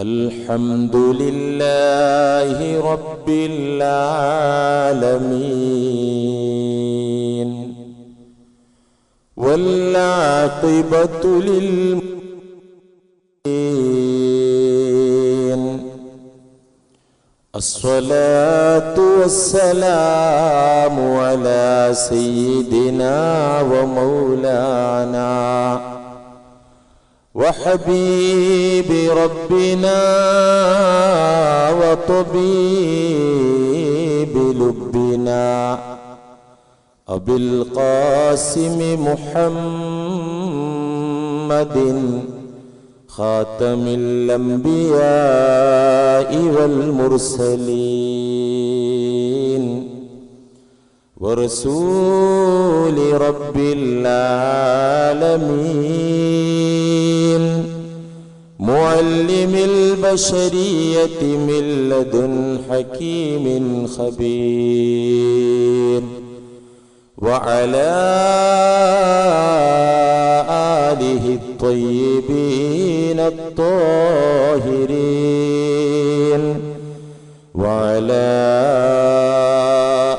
الحمد لله رب العالمين والعاقبة للمتقين الصلاة والسلام على سيدنا ومولانا وحبيب ربنا وطبيب لبنا أبي القاسم محمد خاتم الأنبياء والمرسلين. ورسول رب العالمين. معلم البشرية من لدن حكيم خبير. وعلى آله الطيبين الطاهرين. وعلى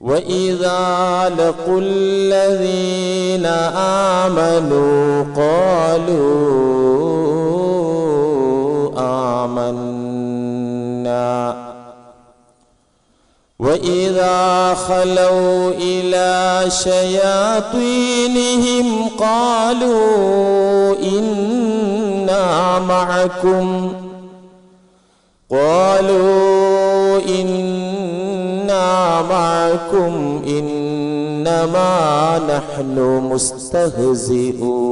وإذا لقوا الذين آمنوا قالوا آمنا وإذا خلوا إلى شياطينهم قالوا إنا معكم قالوا إنا معكم إنما نحن مستهزئون.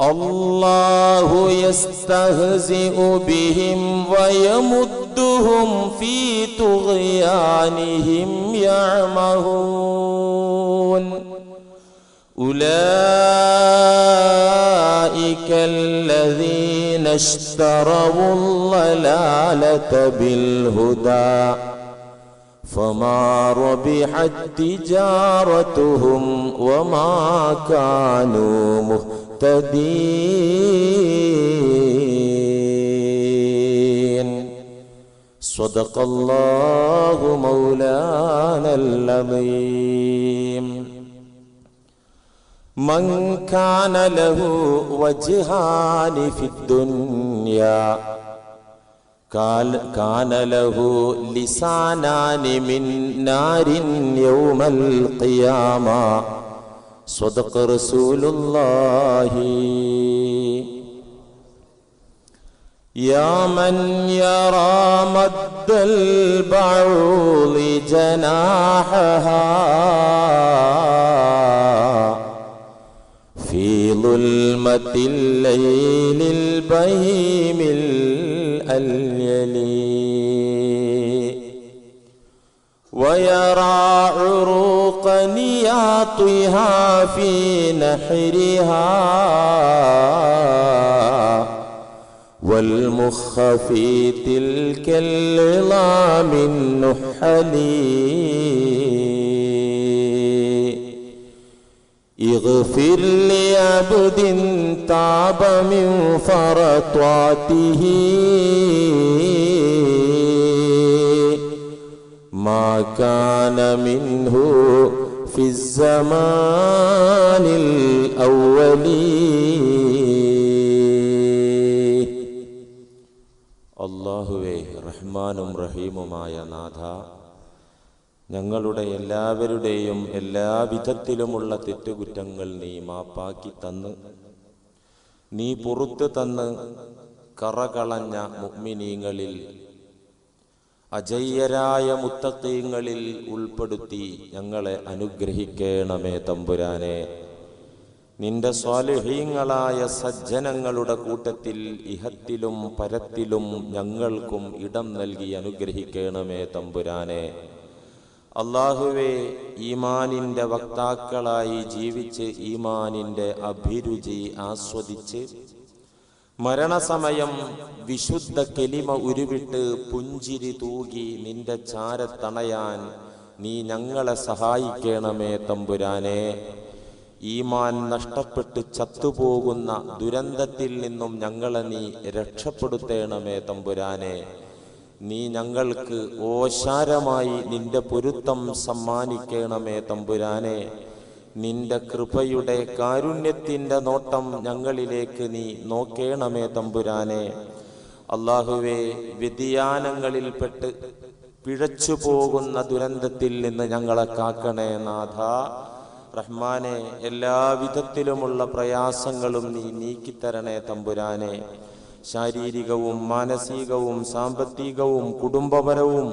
الله يستهزئ بهم ويمدهم في طغيانهم يعمهون. أولئك الذين اشتروا الضلالة بالهدى فما ربحت تجارتهم وما كانوا مهتدين. صدق الله مولانا العظيم. من كان له وجهان في الدنيا. كان له لسانان من نار يوم القيامة. صدق رسول الله. يا من يرى مد البعوض جناحها ظلمة الليل البهيم الأليلي ويرى عروق نياطها في نحرها. والمخ في تلك العظام النحلي اغفر لعبد تاب من فرطاته ما كان منه في الزمان الأول അള്ളാഹുവേ റഹ്മാനും റഹീമുമായ നാഥ ഞങ്ങളുടെ എല്ലാവരുടെയും എല്ലാ വിധത്തിലുമുള്ള തെറ്റുകുറ്റങ്ങൾ നീ മാപ്പാക്കി തന്ന്. നീ പുറത്തു തന്ന് കറകളഞ്ഞ മുഗ്മിനീങ്ങളിൽ അജയ്യരായ മുത്തക്കീങ്ങളിൽ ഉൾപ്പെടുത്തി ഞങ്ങളെ അനുഗ്രഹിക്കണമേ തമ്പുരാനെ. നിന്റെ സ്വാലിഹീങ്ങളായ സജ്ജനങ്ങളുടെ കൂട്ടത്തിൽ ഇഹത്തിലും പരത്തിലും ഞങ്ങൾക്കും ഇടം നൽകി അനുഗ്രഹിക്കണമേ തമ്പുരാനെ. അള്ളാഹുവെ ഈമാനിന്റെ വക്താക്കളായി ജീവിച്ച് ഈമാനിന്റെ അഭിരുചി ആസ്വദിച്ച് മരണസമയം വിശുദ്ധ കെലിമ ഉരുവിട്ട് പുഞ്ചിരി തൂകി നിന്റെ ചാരത്തണയാൻ നീ ഞങ്ങളെ സഹായിക്കണമേ തമ്പുരാനെ. ഈമാൻ നഷ്ടപ്പെട്ട് ചത്തുപോകുന്ന ദുരന്തത്തിൽ നിന്നും ഞങ്ങളെ നീ രക്ഷപ്പെടുത്തേണമേ തമ്പുരാനെ. നീ ഞങ്ങൾക്ക് ഓശാരമായി നിന്റെ പൊരുത്തം സമ്മാനിക്കണമേ തമ്പുരാനെ. നിന്റെ കൃപയുടെ കാരുണ്യത്തിന്റെ നോട്ടം ഞങ്ങളിലേക്ക് നീ നോക്കേണമേ തമ്പുരാനെ. അള്ളാഹുവെ വ്യതിയാനങ്ങളിൽപ്പെട്ട് പിഴച്ചു പോകുന്ന ദുരന്തത്തിൽ നിന്ന് ഞങ്ങളെ കാക്കണേ നാഥ. റഹ്മാനെ എല്ലാവിധത്തിലുമുള്ള പ്രയാസങ്ങളും നീ നീക്കിത്തരണേ തമ്പുരാനെ. ശാരീരികവും മാനസികവും സാമ്പത്തികവും കുടുംബപരവും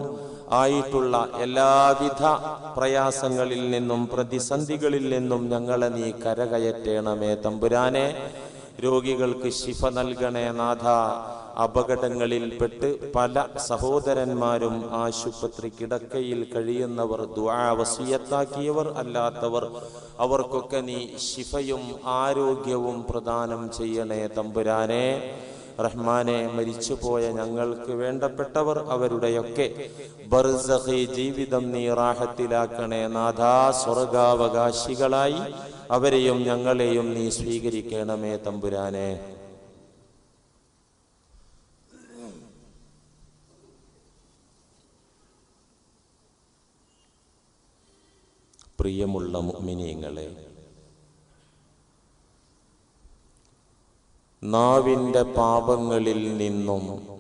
ആയിട്ടുള്ള എല്ലാവിധ പ്രയാസങ്ങളിൽ നിന്നും പ്രതിസന്ധികളിൽ നിന്നും ഞങ്ങളെ നീ കരകയറ്റേണമേ തമ്പുരാനെ. രോഗികൾക്ക് ശിഫ നൽകണേ നാഥ. അപകടങ്ങളിൽപ്പെട്ട് പല സഹോദരന്മാരും ആശുപത്രി കിടക്കയിൽ കഴിയുന്നവർ ദ്വാവസീയത്താക്കിയവർ അല്ലാത്തവർ അവർക്കൊക്കെ നീ ശിഫയും ആരോഗ്യവും പ്രദാനം ചെയ്യണേ തമ്പുരാനെ. റഹ്മാനെ മരിച്ചുപോയ ഞങ്ങൾക്ക് വേണ്ടപ്പെട്ടവർ അവരുടെയൊക്കെ ബർസഖി ജീവിതം നീ റാഹത്തിലാക്കണേ നാഥാ സ്വർഗാവകാശികളായി അവരെയും ഞങ്ങളെയും നീ സ്വീകരിക്കണമേ തമ്പുരാനെ. പ്രിയമുള്ള മുഅ്മിനീങ്ങളെ നാവിന്റെ പാപങ്ങളിൽ നിന്നും.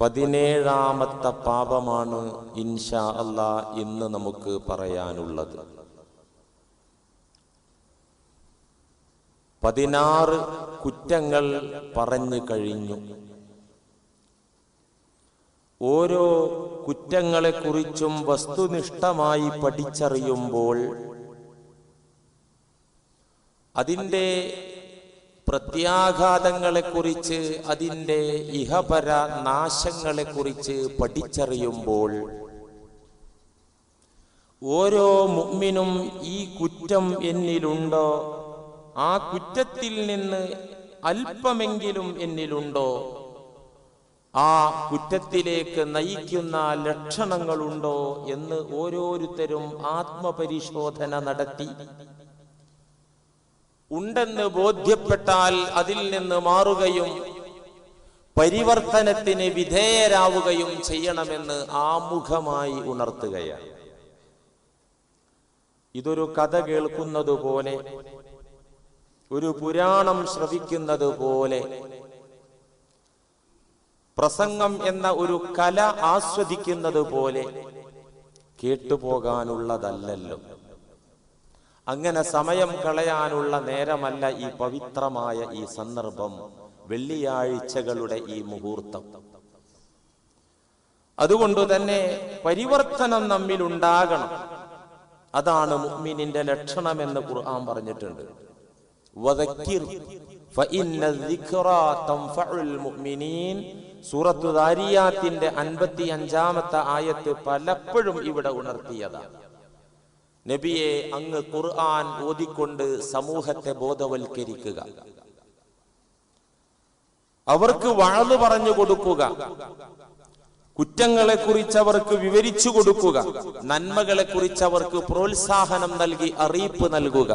പതിനേഴാമത്തെ പാപമാണ് ഇൻഷാ അല്ല ഇന്ന് നമുക്ക് പറയാനുള്ളത്. പതിനാറ് കുറ്റങ്ങൾ പറഞ്ഞു കഴിഞ്ഞു. ഓരോ കുറ്റങ്ങളെക്കുറിച്ചും വസ്തുനിഷ്ഠമായി പഠിച്ചറിയുമ്പോൾ അതിന്റെ പ്രത്യാഘാതങ്ങളെക്കുറിച്ച് അതിന്റെ ഇഹപര നാശങ്ങളെക്കുറിച്ച് പഠിച്ചറിയുമ്പോൾ ഓരോ മുമ്മിനും ഈ കുറ്റം എന്നിലുണ്ടോ? ആ കുറ്റത്തിൽ നിന്ന് അല്പമെങ്കിലും എന്നിലുണ്ടോ? ആ കുറ്റത്തിലേക്ക് നയിക്കുന്ന ലക്ഷണങ്ങളുണ്ടോ എന്ന് ഓരോരുത്തരും ആത്മപരിശോധന നടത്തി. ഉണ്ടെന്ന് ബോധ്യപ്പെട്ടാൽ അതിൽ നിന്ന് മാറുകയും പരിവർത്തനത്തിന് വിധേയരാവുകയും ചെയ്യണമെന്ന് ആമുഖമായി ഉണർത്തുകയാണ്. ഇതൊരു കഥ കേൾക്കുന്നത് പോലെ ഒരു പുരാണം ശ്രവിക്കുന്നത് പോലെ പ്രസംഗം എന്ന ഒരു കല ആസ്വദിക്കുന്നത് പോലെ കേട്ടുപോകാനുള്ളതല്ലല്ലോ. അങ്ങനെ സമയം കളയാനുള്ള നേരമല്ല ഈ പവിത്രമായ ഈ സന്ദർഭം വെള്ളിയാഴ്ചകളുടെ ഈ മുഹൂർത്തം. അതുകൊണ്ട് തന്നെ പരിവർത്തനം നമ്മിൽ ഉണ്ടാകണം അതാണ് മുഅ്മിനിന്റെ ലക്ഷണമെന്ന് ഖുർആൻ പറഞ്ഞിട്ടുണ്ട്. സൂറത്തു ദാരിയാത്തിന്റെ അൻപത്തി അഞ്ചാമത്തെ ആയത്ത് പലപ്പോഴും ഇവിടെ ഉണർത്തിയതാണ്. നബിയെ അങ്ങ് ഖുർആൻ ഓതിക്കൊണ്ട് സമൂഹത്തെ ബോധവൽക്കരിക്കുക. അവർക്ക് വാഴ് പറഞ്ഞു കൊടുക്കുക. കുറ്റങ്ങളെ കുറിച്ച് അവർക്ക് വിവരിച്ചു കൊടുക്കുക. നന്മകളെ കുറിച്ച് അവർക്ക് പ്രോത്സാഹനം നൽകി അറിയിപ്പ് നൽകുക.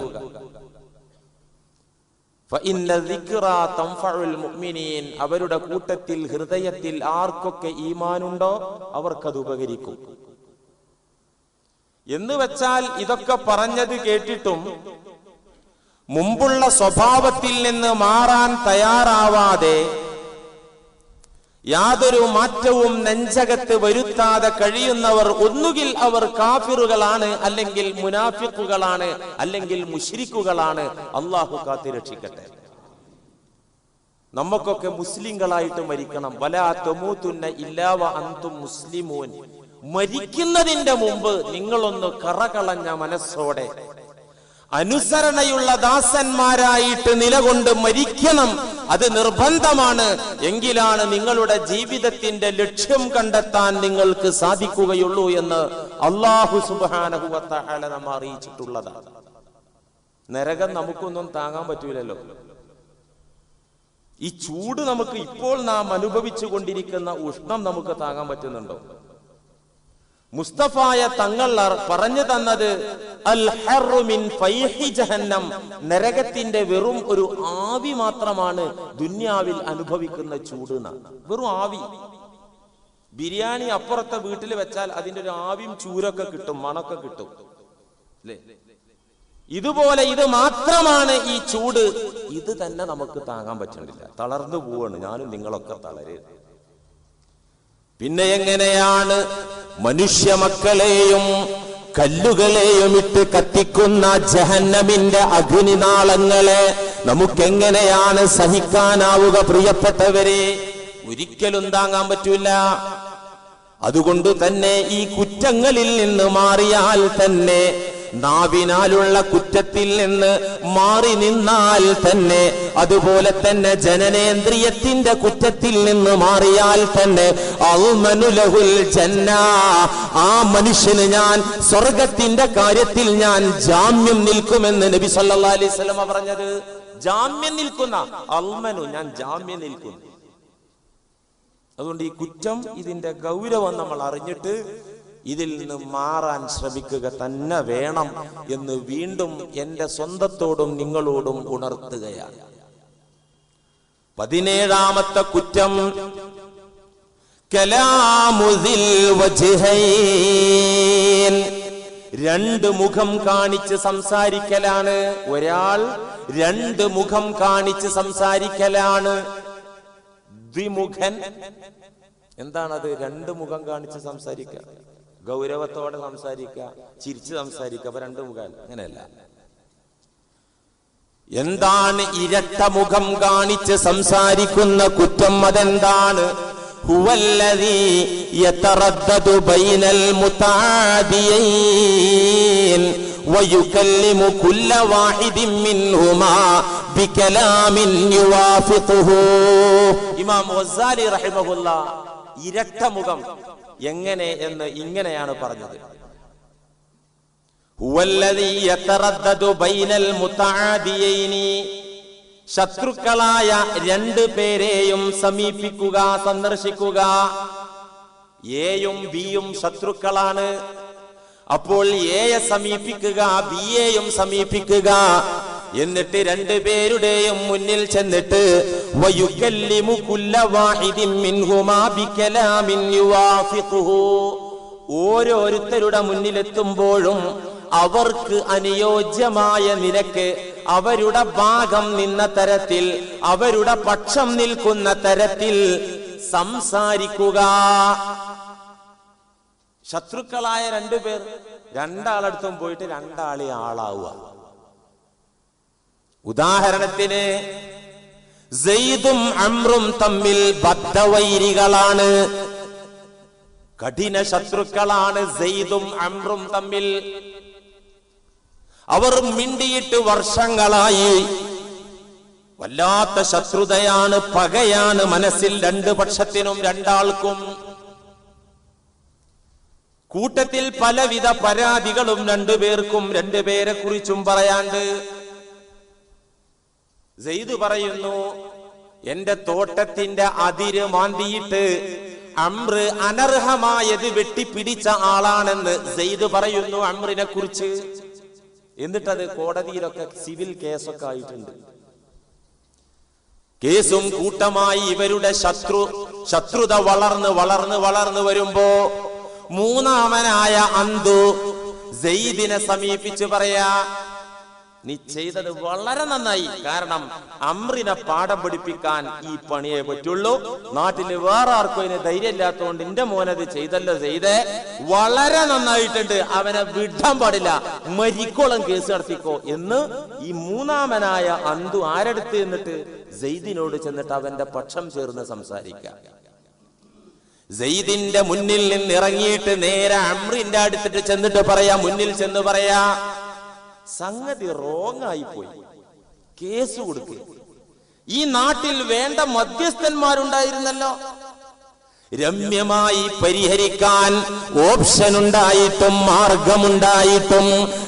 അവരുടെ കൂട്ടത്തിൽ ഹൃദയത്തിൽ ആർക്കൊക്കെ ഈമാനുണ്ടോ? അവർക്കത് ഉപകരിക്കും. എന്ന് വെച്ചാൽ ഇതൊക്കെ പറഞ്ഞത് കേട്ടിട്ടും മുമ്പുള്ള സ്വഭാവത്തിൽ നിന്ന് മാറാൻ തയ്യാറാവാതെ യാതൊരു മാറ്റവും നെഞ്ചകത്ത് വരുത്താതെ കഴിയുന്നവർ ഒന്നുകിൽ അവർ കാഫിറുകളാണ് അല്ലെങ്കിൽ മുനാഫിക്കുകളാണ് അല്ലെങ്കിൽ മുഷിരിക്കുകളാണ് അള്ളാഹു കാത്തിരക്ഷിക്കട്ടെ നമുക്കൊക്കെ മുസ്ലിങ്ങളായിട്ട് മരിക്കണം. വലാ തൊമൂത്തുന്ന ഇല്ലാവ അന്തും മുസ്ലിമൂൻ. മരിക്കുന്നതിന്റെ മുമ്പ് നിങ്ങളൊന്ന് കറകളഞ്ഞ മനസ്സോടെ. അനുസരണയുള്ള ദാസന്മാരായിട്ട് നിലകൊണ്ട് മരിക്കണം അത് നിർബന്ധമാണ്. എങ്കിലാണ് നിങ്ങളുടെ ജീവിതത്തിന്റെ ലക്ഷ്യം കണ്ടെത്താൻ നിങ്ങൾക്ക് സാധിക്കുകയുള്ളൂ എന്ന് അള്ളാഹു സുബാനഹുവത്താല നമ്മ അറിയിച്ചിട്ടുള്ളതാണ് നരകം നമുക്കൊന്നും താങ്ങാൻ പറ്റൂലല്ലോ. ഈ ചൂട് നമുക്ക് ഇപ്പോൾ നാം അനുഭവിച്ചു കൊണ്ടിരിക്കുന്ന ഉഷ്ണം നമുക്ക് താങ്ങാൻ പറ്റുന്നുണ്ടോ? മുസ്തഫായ തങ്ങൾ പറഞ്ഞു തന്നത് അൽ ജഹന്നം. നരകത്തിന്റെ വെറും ഒരു ആവി മാത്രമാണ് ദുന്യാവിൽ അനുഭവിക്കുന്ന ചൂട് വെറും ആവി. ബിരിയാണി അപ്പുറത്തെ വീട്ടിൽ വെച്ചാൽ അതിന്റെ ഒരു ആവിയും ചൂരൊക്കെ കിട്ടും മണൊക്കെ കിട്ടും. ഇതുപോലെ ഇത് മാത്രമാണ് ഈ ചൂട്. ഇത് തന്നെ നമുക്ക് താങ്ങാൻ പറ്റുന്നില്ല തളർന്നു പോവാണ്. ഞാനും നിങ്ങളൊക്കെ തളരുക പിന്നെ എങ്ങനെയാണ്? മനുഷ്യ മക്കളെയും കല്ലുകളെയും ഇട്ട് കത്തിക്കുന്ന ജഹന്നമിന്റെ അഗ്നിനാളങ്ങളെ നമുക്കെങ്ങനെയാണ് സഹിക്കാനാവുക പ്രിയപ്പെട്ടവരെ? ഒരിക്കലും താങ്ങാൻ പറ്റൂല. അതുകൊണ്ട് തന്നെ ഈ കുറ്റങ്ങളിൽ നിന്ന് മാറിയാൽ തന്നെ നാവിനാലുള്ള കുറ്റത്തിൽ നിന്ന് മാറി നിന്നാൽ തന്നെ അതുപോലെ തന്നെ ജനനേന്ദ്രിയത്തിന്റെ കുറ്റത്തിൽ നിന്ന് മാറിയാൽ തന്നെ അൽമനുലഹുൽ ജന്ന ആ മനുഷ്യന് ഞാൻ സ്വർഗത്തിന്റെ കാര്യത്തിൽ ഞാൻ ജാമ്യം നിൽക്കുമെന്ന് നബി സല്ലാ അലൈഹി സ്വലമ പറഞ്ഞത്. ജാമ്യം നിൽക്കുന്ന അൽമനു ഞാൻ ജാമ്യം നിൽക്കുന്നു. അതുകൊണ്ട് ഈ കുറ്റം ഇതിന്റെ ഗൗരവം നമ്മൾ അറിഞ്ഞിട്ട് ഇതിൽ നിന്ന് മാറാൻ ശ്രമിക്കുക തന്നെ വേണം എന്ന് വീണ്ടും എന്റെ സ്വന്തത്തോടും നിങ്ങളോടും ഉണർത്തുകയാണ്. പതിനേഴാമത്തെ കുറ്റം വജ്ഹൈൻ. രണ്ട് മുഖം കാണിച്ച് സംസാരിക്കലാണ് ഒരാൾ രണ്ട് മുഖം കാണിച്ച് സംസാരിക്കലാണ് ദ്വിമുഖൻ. എന്താണത് രണ്ട് മുഖം കാണിച്ച് സംസാരിക്കുക. ഗൗരവത്തോടെ സംസാരിക്കുക ചിരിച്ച് സംസാരിക്കുക അപ്പൊ രണ്ട് മുഖം അങ്ങനെയല്ല. എന്താണ് ഇരട്ട മുഖം കാണിച്ച് സംസാരിക്കുന്ന കുറ്റം അതെന്താണ്? ഇമാം ഗസാലി റഹിമഹുല്ല ഇരട്ട മുഖം എങ്ങനെ എന്ന് ഇങ്ങനെയാണ് പറഞ്ഞത്. ശത്രുക്കളായ രണ്ട് പേരെയും സമീപിക്കുക സന്ദർശിക്കുക. എയും ബിയും ശത്രുക്കളാണ്. അപ്പോൾ എയെ സമീപിക്കുക ബിയെയും സമീപിക്കുക. എന്നിട്ട് രണ്ടുപേരുടെയും മുന്നിൽ ചെന്നിട്ട് ഓരോരുത്തരുടെ മുന്നിലെത്തുമ്പോഴും അവർക്ക് അനുയോജ്യമായ നിരക്ക് അവരുടെ ഭാഗം നിന്ന തരത്തിൽ അവരുടെ പക്ഷം നിൽക്കുന്ന തരത്തിൽ സംസാരിക്കുക. ശത്രുക്കളായ രണ്ടുപേർ രണ്ടാളടുത്തും പോയിട്ട് രണ്ടാളെ ആളാവുക. ഉദാഹരണത്തിന് അമ്രും തമ്മിൽ ബദ്ധവൈരികളാണ്. കഠിന ശത്രുക്കളാണ് സെയ്ദും അമ്രും തമ്മിൽ. അവർ മിണ്ടിയിട്ട് വർഷങ്ങളായി. വല്ലാത്ത ശത്രുതയാണ് പകയാണ് മനസ്സിൽ രണ്ട് പക്ഷത്തിനും രണ്ടാൾക്കും. കൂട്ടത്തിൽ പലവിധ പരാതികളും രണ്ടുപേർക്കും രണ്ടുപേരെ കുറിച്ചും പറയാണ്ട് സെയ്ദ് പറയുന്നു എന്റെ തോട്ടത്തിന്റെ അതിര് മാന്തിയിട്ട് അമ്ര അനർഹമായത് വെട്ടിപ്പിടിച്ച ആളാണെന്ന് സെയ്ദ് പറയുന്നു അമ്രിനെ കുറിച്ച്. എന്നിട്ടത് കോടതിയിലൊക്കെ സിവിൽ കേസൊക്കെ ആയിട്ടുണ്ട്. കേസും കൂട്ടമായി ഇവരുടെ ശത്രു ശത്രുത വളർന്ന് വളർന്ന് വളർന്ന് വരുമ്പോ മൂന്നാമനായ അന്തു സെയ്ദിനെ സമീപിച്ച് പറയാ നീ ചെയ്തത് വളരെ നന്നായി. കാരണം അമ്രിനെ പാഠം പഠിപ്പിക്കാൻ ഈ പണിയെ പറ്റുള്ളൂ. നാട്ടിൽ വേറെ ആർക്കും അതിന് ധൈര്യമില്ലാത്തതുകൊണ്ട് എന്റെ മോനത് ചെയ്തല്ലോ ചെയ്തേ. വളരെ നന്നായിട്ടുണ്ട്. അവനെ വിടാൻ പാടില്ല. മരിക്കോളം കേസ് നടത്തിക്കോ എന്ന് ഈ മൂന്നാമനായ അന്തു ആരെടുത്ത് എന്നിട്ട് സെയ്ദിനോട് ചെന്നിട്ട് അവന്റെ പക്ഷം ചേർന്ന് സംസാരിക്കാം. സെയ്ദിന്റെ മുന്നിൽ നിന്ന് ഇറങ്ങിയിട്ട് നേരെ അമ്രിന്റെ അടുത്തിട്ട് ചെന്നിട്ട് പറയാ മുന്നിൽ ചെന്ന് പറയാ സംഗതി റോങ് ആയി പോയി കേസ് കൊടുക്കുക ഈ നാട്ടിൽ വേണ്ട മധ്യസ്ഥന്മാരുണ്ടായിരുന്നല്ലോ. രമ്യമായി പരിഹരിക്കാൻ ഓപ്ഷൻ ഉണ്ടായിട്ടും മാർഗമുണ്ടായിട്ടും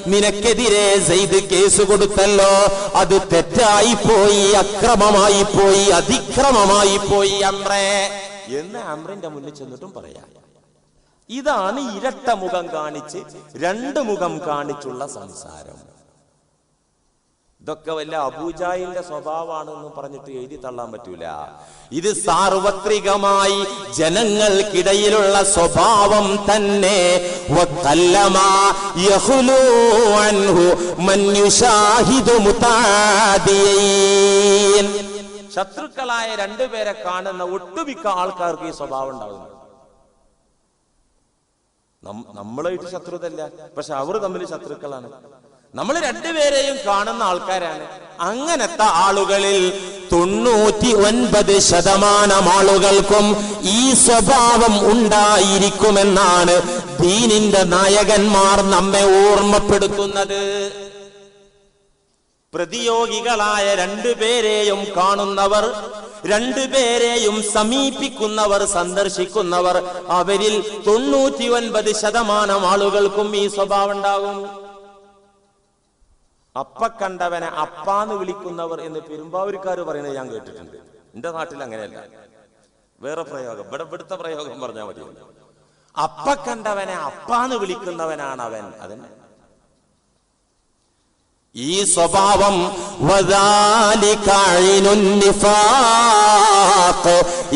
നിനക്കെതിരെ ചെയ്ത് കേസ് കൊടുത്തല്ലോ. അത് തെറ്റായി പോയി അക്രമമായി പോയി അതിക്രമമായി പോയി അമ്രേ. എന്ന് അമ്രന്റെ മുന്നിൽ ചെന്നിട്ടും പറയാം. ഇതാണ് ഇരട്ട മുഖം കാണിച്ച് രണ്ട് മുഖം കാണിച്ചുള്ള സംസാരം. ഇതൊക്കെ വല്ല അബൂജായിന്റെ സ്വഭാവമാണെന്ന് പറഞ്ഞിട്ട് എഴുതി തള്ളാൻ പറ്റൂല. ഇത് സാർവത്രികമായി ജനങ്ങൾക്കിടയിലുള്ള സ്വഭാവം തന്നെ. ശത്രുക്കളായ രണ്ടുപേരെ കാണുന്ന ഒട്ടുമിക്ക ആൾക്കാർക്ക് ഈ സ്വഭാവം ഉണ്ടാകുന്നു നം- നമ്മളായിട്ട് ശത്രുതല്ല. പക്ഷെ അവർ തമ്മിൽ ശത്രുക്കളാണ്. നമ്മൾ രണ്ടുപേരെയും കാണുന്ന ആൾക്കാരാണ്. അങ്ങനത്തെ ആളുകളിൽ തൊണ്ണൂറ്റി ഒൻപത് ശതമാനം ആളുകൾക്കും ഈ സ്വഭാവം ഉണ്ടായിരിക്കുമെന്നാണ് ദീനിന്റെ നായകന്മാർ നമ്മെ ഓർമ്മപ്പെടുത്തുന്നത്. പ്രതിയോഗികളായ രണ്ടുപേരെയും കാണുന്നവർ രണ്ടുപേരെയും സമീപിക്കുന്നവർ സന്ദർശിക്കുന്നവർ അവരിൽ തൊണ്ണൂറ്റി ഒൻപത് ശതമാനം ആളുകൾക്കും ഈ സ്വഭാവം ഉണ്ടാകും അപ്പ കണ്ടവനെ അപ്പാന്ന് വിളിക്കുന്നവർ എന്ന് പെരുമ്പാവൂരിക്കാർ പറയുന്നത് ഞാൻ കേട്ടിട്ടുണ്ട്. എന്റെ നാട്ടിൽ അങ്ങനെയല്ല. വേറെ പ്രയോഗം. ഇവിടെ ഇവിടുത്തെ പ്രയോഗം പറഞ്ഞാൽ മതി അപ്പ കണ്ടവനെ അപ്പാന്ന് വിളിക്കുന്നവനാണ് അവൻ അതന്നെ. ഈ സ്വഭാവം.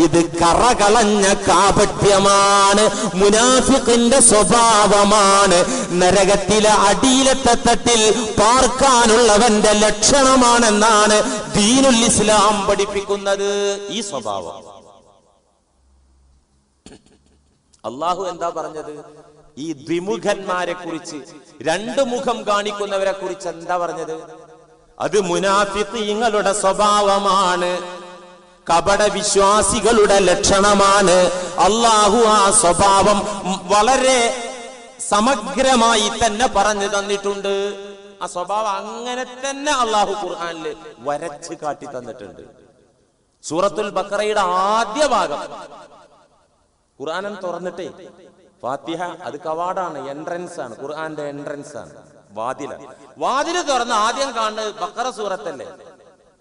ഇത് കറകളഞ്ഞ കാപട്യമാണ് മുനാഫിഖിന്റെ സ്വഭാവമാണ്. നരകത്തിലെ അടിയിലത്തെ തട്ടിൽ പാർക്കാനുള്ളവന്റെ ലക്ഷണമാണെന്നാണ് ദീനുൽ ഇസ്ലാം പഠിപ്പിക്കുന്നത് ഈ സ്വഭാവം. അള്ളാഹു എന്താ പറഞ്ഞത്? ഈ ദ്വിമുഖന്മാരെ കുറിച്ച് രണ്ട് മുഖം കാണിക്കുന്നവരെ കുറിച്ച് എന്താ പറഞ്ഞത്? അത് മുനാഫിത്തീങ്ങളുടെ സ്വഭാവമാണ്. കപട വിശ്വാസികളുടെ ലക്ഷണമാണ്. അള്ളാഹു ആ സ്വഭാവം വളരെ സമഗ്രമായി തന്നെ പറഞ്ഞു തന്നിട്ടുണ്ട്. ആ സ്വഭാവം അങ്ങനെ തന്നെ അള്ളാഹു ഖുർആനിൽ വരച്ച് കാട്ടി തന്നിട്ടുണ്ട്. സൂറത്തുൽ ബക്കറയുടെ ആദ്യ ഭാഗം. ഖുർആനം തുറന്നിട്ടേ ഫാത്തിഹ അത് കവാടാണ് എൻട്രൻസ് ആണ് ഖുർആന്റെ എൻട്രൻസ് ആണ് വാതില വാതില് തുറന്ന് ആദ്യം കാണുന്നത് ബക്കറ സൂറത്തല്ലേ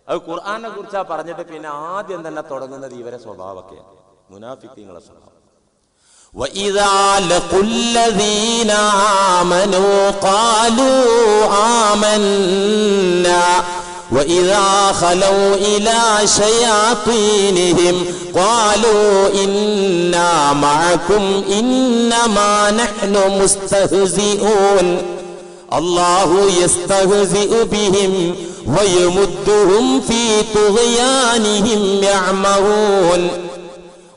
അത് ഖുർആനെ കുറിച്ചാ പറഞ്ഞിട്ട് പിന്നെ ആദ്യം തന്നെ തുടങ്ങുന്നത് ഇവരെ സ്വഭാവമൊക്കെയാണ് മുനാഫിക്കങ്ങളെ സ്വഭാവം وإذا لقوا الذين آمنوا قالوا آمنا وإذا خلوا إلى شياطينهم قالوا إنا معكم إنما نحن مستهزئون. الله يستهزئ بهم ويمدهم في طغيانهم يعمرون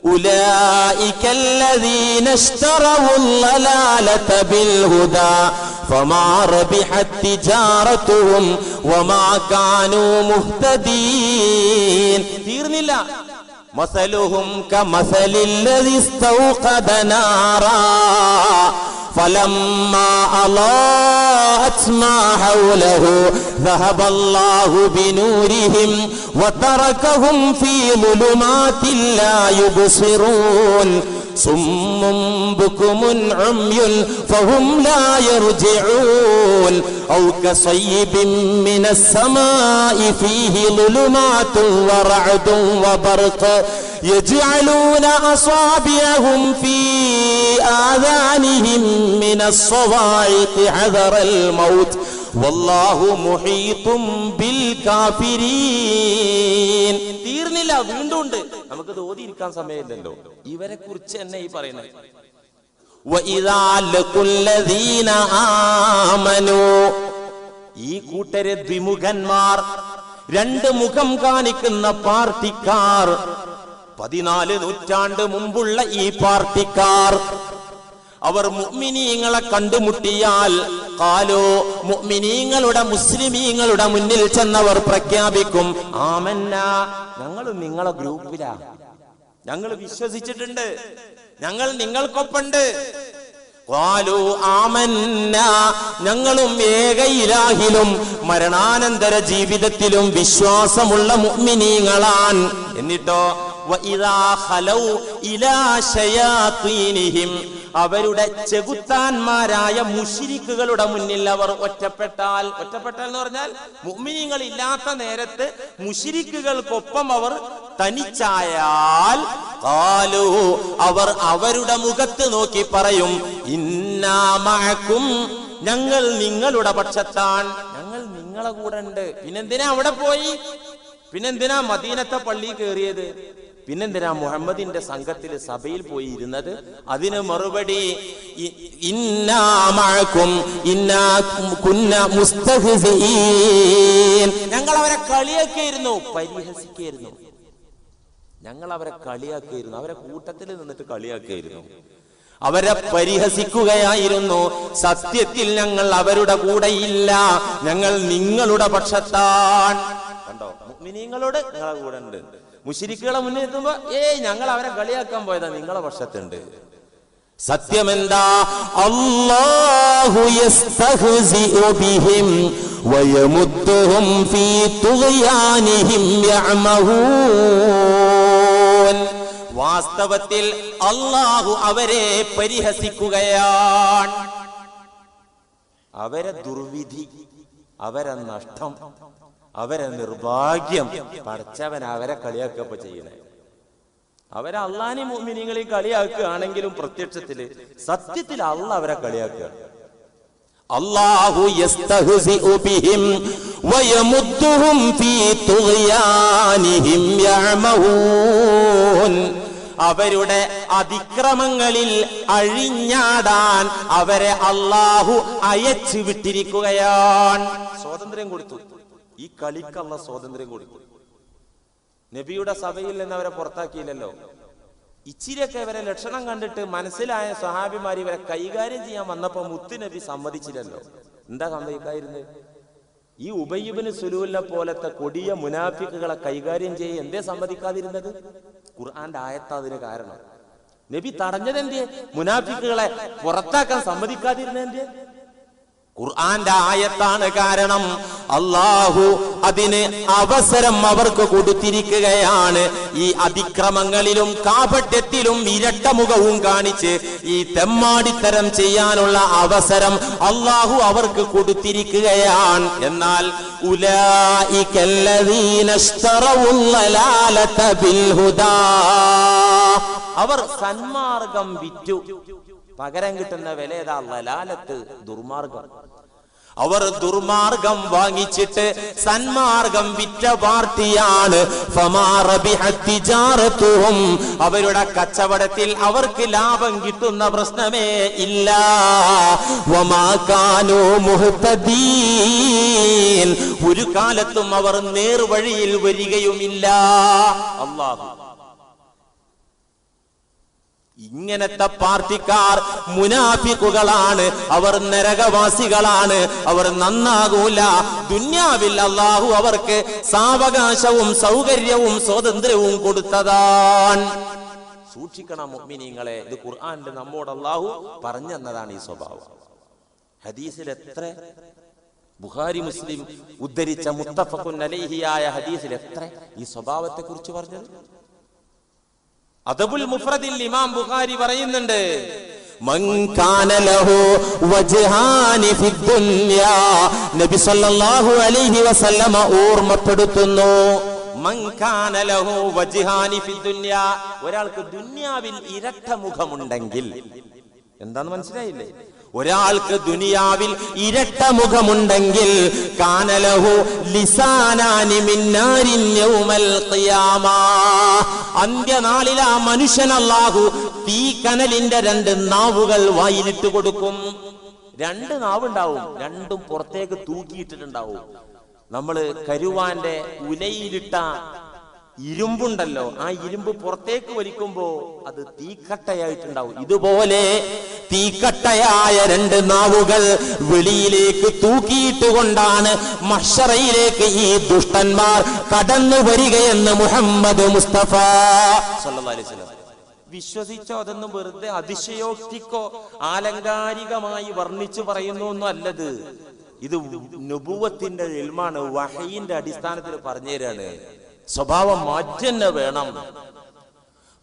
أولئك الذين اشتروا الضلالة بالهدى فما ربحت تجارتهم وما كانوا مهتدين. مثلهم كمثل الذي استوقد نارا فلما أضاءت ما حوله ذهب الله بنورهم وتركهم في ظلمات لا يبصرون صم بكم عمي فهم لا يرجعون. أو كصيب من السماء فيه ظلمات ورعد وبرق يجعلون أصابعهم في آذانهم من الصواعق حذر الموت. വല്ലാഹു മുഹീത്തും ബിൽ കാഫിരീൻ. തീർന്നില്ല വീണ്ടും ഉണ്ട് നമുക്ക് തോതി ഇരിക്കാൻ സമയമില്ലല്ലോ. ഇവരെ കുറിച്ച് തന്നെ ഈ പറയുന്നത്. ഈ കൂട്ടരെ ദ്വിമുഖന്മാർ രണ്ട് മുഖം കാണിക്കുന്ന പാർട്ടിക്കാർ പതിനാല് നൂറ്റാണ്ട് മുമ്പുള്ള ഈ പാർട്ടിക്കാർ അവർ മുഅ്മിനീങ്ങളെ കണ്ടുമുട്ടിയാൽ കാലോ മുഅ്മിനീങ്ങളുടെ മുസ്ലിമീങ്ങളുടെ മുന്നിൽ ചെന്നവർ പ്രഖ്യാപിക്കും ആമന്ന ഞങ്ങൾ നിങ്ങളെ ഗ്രൂപ്പിലാ. ഞങ്ങൾ വിശ്വസിച്ചിട്ടുണ്ട്. ഞങ്ങൾ നിങ്ങൾക്കൊപ്പുണ്ട്. ഖാലു ആമന്ന ഞങ്ങളും ഏക ഇലാഹിലും മരണാനന്തര ജീവിതത്തിലും വിശ്വാസമുള്ള മുഅ്മിനീങ്ങളാൻ എന്നിട്ടോ ഇലാ അവരുടെ ചെകുത്താന്മാരായ മുഷിരിക്കുകളുടെ മുന്നിൽ അവർ ഒറ്റപ്പെട്ടാൽ ഒറ്റപ്പെട്ടാൽ എന്ന് പറഞ്ഞാൽ മുഅ്മിനീങ്ങൾ ഇല്ലാത്ത നേരത്ത് മുഷിരിക്കുകൾക്കൊപ്പം അവർ തനിച്ചായാൽ കാലു അവർ അവരുടെ മുഖത്ത് നോക്കി പറയും ഇന്നാമാക്കും ഞങ്ങൾ നിങ്ങളുടെ പക്ഷത്താണ് ഞങ്ങൾ നിങ്ങളെ കൂടെ ഉണ്ട് പിന്നെന്തിനാ അവിടെ പോയി? പിന്നെന്തിനാ മദീനത്തെ പള്ളി കയറിയത്? പിന്നെന്തിനാ മുഹമ്മദിന്റെ സംഘത്തിൽ സഭയിൽ പോയി ഇരുന്നത്? അതിന് മറുപടി. ഞങ്ങൾ അവരെ കളിയാക്കിയിരുന്നു പരിഹസിക്കായിരുന്നു. ഞങ്ങൾ അവരെ കളിയാക്കിയിരുന്നു അവരെ കൂട്ടത്തിൽ നിന്നിട്ട് കളിയാക്കിയിരുന്നു അവരെ പരിഹസിക്കുകയായിരുന്നു. സത്യത്തിൽ ഞങ്ങൾ അവരുടെ കൂടെ ഇല്ല. ഞങ്ങൾ നിങ്ങളുടെ പക്ഷത്താണ് കണ്ടോ? നിങ്ങളോട് നിങ്ങളുടെ കൂടെ ഉണ്ട്. മുഷിരിക്കുകളെ മുന്നിൽ എത്തുമ്പോ ഏയ് ഞങ്ങൾ അവരെ കളിയാക്കാൻ പോയതാ നിങ്ങളെ പക്ഷത്തുണ്ട്. സത്യമെന്താ? യസ്തഹ്സിഉ ബിഹിം വയമുദ്ദുഹും ഫീ തുഗ്യാനിഹിം യഅമഹൂൻ. വാസ്തവത്തിൽ അല്ലാഹു അവരെ പരിഹസിക്കുകയാണ്. അവരെ ദുർവിധി അവരെ നഷ്ടം. അവരെ നിർഭാഗ്യം പഠിച്ചവൻ അവരെ കളിയാക്കപ്പോ ചെയ്യണേ അവരെ അള്ളാനി മോമിനിങ്ങളെയും കളിയാക്കുകയാണെങ്കിലും പ്രത്യക്ഷത്തിൽ സത്യത്തിൽ അള്ള അവരെ യഅമഹൂൻ അവരുടെ അതിക്രമങ്ങളിൽ അഴിഞ്ഞാടാൻ അവരെ അള്ളാഹു അയച്ചു വിട്ടിരിക്കുകയാണ്. സ്വാതന്ത്ര്യം കൊടുത്തു. ഈ കളിക്കുള്ള സ്വാതന്ത്ര്യം കൊടുത്തു നബിയുടെ സഭയിൽ നിന്ന് അവരെ പുറത്താക്കിയില്ലല്ലോ. ഇച്ചിരിയൊക്കെ ഇവരെ ലക്ഷണം കണ്ടിട്ട് മനസ്സിലായ സ്വഹാബിമാർ ഇവരെ കൈകാര്യം ചെയ്യാൻ വന്നപ്പോ മുത്തു നബി സമ്മതിച്ചില്ലല്ലോ. എന്താ സംഭവിക്കായിരുന്നു ഈ ഉബയ്യബിന് സുലൂലിനെ പോലത്തെ കൊടിയ മുനാഫിക്കുകളെ കൈകാര്യം ചെയ്യ എന്തേ സമ്മതിക്കാതിരുന്നത്? ഖുർആന്റെ ആയത്ത അതിന് കാരണം. നബി തടഞ്ഞതെന്തേ മുനാഫിക്കുകളെ പുറത്താക്കാൻ സമ്മതിക്കാതിരുന്നതിന്റെ ഖുർആന്റെ ആയത്താണ് കാരണം. അള്ളാഹു അതിന് അവസരം അവർക്ക് കൊടുത്തിരിക്കുകയാണ്. ഈ അതിക്രമങ്ങളിലും കാപട്യത്തിലും ഇരട്ടമുഖവും കാണിച്ച് ഈ തെമ്മാടിത്തരം ചെയ്യാനുള്ള അവസരം അള്ളാഹു അവർക്ക് കൊടുത്തിരിക്കുകയാണ്. എന്നാൽ. അവർ സന്മാർഗം വിറ്റു. പകരം കിട്ടുന്ന വില ഏതാ? ലലാലത്ത് ദുർമാർഗം. അവർ ദുർമാർഗം വാങ്ങിച്ചിട്ട് സന്മാർഗം വിറ്റ പാർട്ടിയാണ്. അവരുടെ കച്ചവടത്തിൽ അവർക്ക് ലാഭം കിട്ടുന്ന പ്രശ്നമേ ഇല്ല. ഒരു കാലത്തും അവർ നേർവഴിയിൽ വരികയുമില്ല. അള്ളാഹു ഇങ്ങനത്തെ പാർട്ടിക്കാർ മുനാഫിക്കുകളാണ്. അവർ നരകവാസികളാണ്. അവർ നന്നാകൂല. ദുന്യാവിൽ അള്ളാഹു അവർക്ക് സാവകാശവും സൗകര്യവും സ്വാതന്ത്ര്യവും കൊടുത്തതാണ് സൂക്ഷിക്കണം മുഅ്മിനീങ്ങളെ. ഇത് ഖുർആനിൽ നമ്മോട് അള്ളാഹു പറഞ്ഞെന്നതാണ് ഈ സ്വഭാവം. ഹദീസിൽ എത്ര? ബുഹാരി മുസ്ലിം ഉദ്ധരിച്ച മുത്തഫഖുൻ അലൈഹിയായ ഹദീസിൽ എത്ര ഈ സ്വഭാവത്തെ കുറിച്ച് പറഞ്ഞത്? അദബുൽ മുഫ്രദിൽ ഇമാം ബുഖാരി പറയുന്നുണ്ട് നബി സല്ലല്ലാഹു അലൈഹി വസല്ലമ ഓർമ്മപ്പെടുത്തുന്നു. ഒരാൾക്ക് ദുനിയാവിൽ ഇരട്ട മുഖമുണ്ടെങ്കിൽ എന്താന്ന് മനസ്സിലായില്ലേ? ഒരാൾക്ക് ദുനിയാവിൽ ഇരട്ട മുഖമുണ്ടെങ്കിൽ കാനലഹു അന്ത്യനാളിൽ ആ മനുഷ്യനല്ലാഹു തീ കനലിന്റെ രണ്ട് നാവുകൾ വായിലിട്ട് കൊടുക്കും. രണ്ട് നാവുണ്ടാവും രണ്ടും പുറത്തേക്ക് തൂക്കിയിട്ടിട്ടുണ്ടാവും. നമ്മൾ കരുവാന്റെ ഉലയിലിട്ട ഇരുമ്പുണ്ടല്ലോ. ആ ഇരുമ്പ് പുറത്തേക്ക് വലിക്കുമ്പോ അത് തീക്കട്ടയായിട്ടുണ്ടാവും. ഇതുപോലെ തീക്കട്ടയായ രണ്ട് നാവുകൾ വെളിയിലേക്ക് തൂക്കിയിട്ട് കൊണ്ടാണ് മഷറയിലേക്ക് ഈ ദുഷ്ടന്മാർ കടന്നു വരികയെന്ന് മുഹമ്മദ് മുസ്തഫ. വിശ്വസിച്ചോ അതൊന്നും വെറുതെ അതിശയോക്തിക്കോ ആലങ്കാരികമായി വർണിച്ചു പറയുന്നു ഒന്നും അല്ലത്. ഇത് നുപൂവത്തിന്റെ ഇൽമാണ് വഹയിന്റെ അടിസ്ഥാനത്തിൽ പറഞ്ഞു തരാണ് സ്വഭാവം മാറ്റന്നെ വേണം.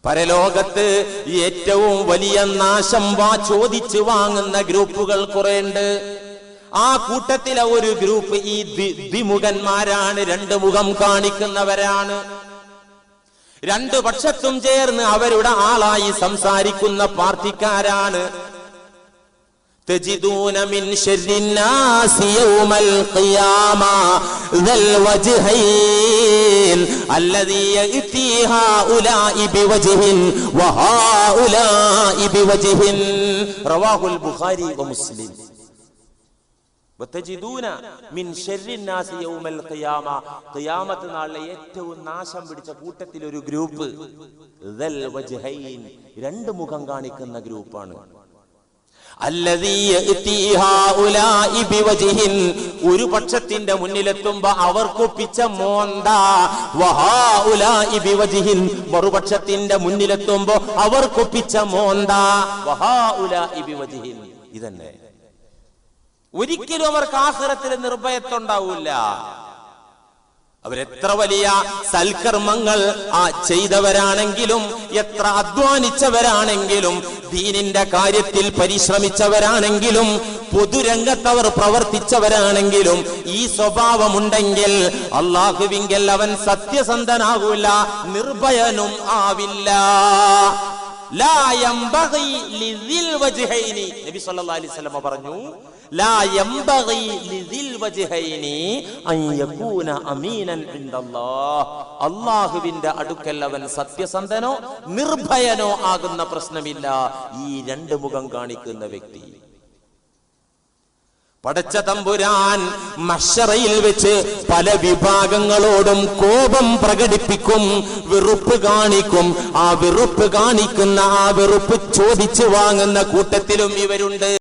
പരലോകത്ത് ഏറ്റവും വലിയ നാശം വാ ചോദിച്ചു വാങ്ങുന്ന ഗ്രൂപ്പുകൾ കുറെ ഉണ്ട് ആ കൂട്ടത്തിലെ ഒരു ഗ്രൂപ്പ് ഈ ദ്വി- ദ്വിമുഖന്മാരാണ്. രണ്ട് മുഖം കാണിക്കുന്നവരാണ്. രണ്ടു പക്ഷത്തും ചേർന്ന് അവരുടെ ആളായി സംസാരിക്കുന്ന പാർട്ടിക്കാരാണ്. تجدون من شر الناس يوم القيامة ذا الوجهين الذي يأتي هؤلاء بوجه وهؤلاء بوجه رواه البخاري ومسلم വതജിദൂന മിൻ ശർരി നാസി യൗമൽ ഖിയാമ ഖിയാമത്ത് നാളിലെ ഏറ്റവും നാശം പിടിച്ച കൂട്ടത്തിൽ ഒരു ഗ്രൂപ്പ് ദൽ വജ്ഹൈൻ രണ്ട് മുഖം കാണിക്കുന്ന ഗ്രൂപ്പാണ് ഒരു പക്ഷത്തിന്റെ മുന്നിലെത്തുമ്പോ അവർക്കൊപ്പിച്ച മോന്ത മറുപക്ഷത്തിന്റെ മുന്നിലെത്തുമ്പോ അവർക്കൊപ്പിച്ച മോന്ത. ഇതന്നെ. ഒരിക്കലും അവർക്ക് ആഖിറത്തിൽ നിർഭയത്തുണ്ടാവൂല അവരെത്ര വലിയ സൽക്കർമ്മങ്ങൾ ആ ചെയ്തവരാണെങ്കിലും എത്ര അധ്വാനിച്ചവരാണെങ്കിലും ദീനിന്റെ കാര്യത്തിൽ പരിശ്രമിച്ചവരാണെങ്കിലും പൊതുരംഗത്തവർ പ്രവർത്തിച്ചവരാണെങ്കിലും ഈ സ്വഭാവമുണ്ടെങ്കിൽ അള്ളാഹുവിങ്കൽ അവൻ സത്യസന്ധനാകൂല നിർഭയനും ആവില്ല. പറഞ്ഞു അല്ലാഹുവിന്റെ അടുക്കൽ അവൻ സത്യസന്ധനോ നിർഭയനോ ആകുന്ന പ്രശ്നമില്ല. ഈ രണ്ട് മുഖം കാണിക്കുന്ന വ്യക്തി. പടച്ച തമ്പുരാൻ മഷറയിൽ വെച്ച് പല വിഭാഗങ്ങളോടും കോപം പ്രകടിപ്പിക്കും വെറുപ്പ് കാണിക്കും. ആ വെറുപ്പ് കാണിക്കുന്ന ആ വെറുപ്പ് ചോദിച്ചു വാങ്ങുന്ന കൂട്ടത്തിലും ഇവരുണ്ട്.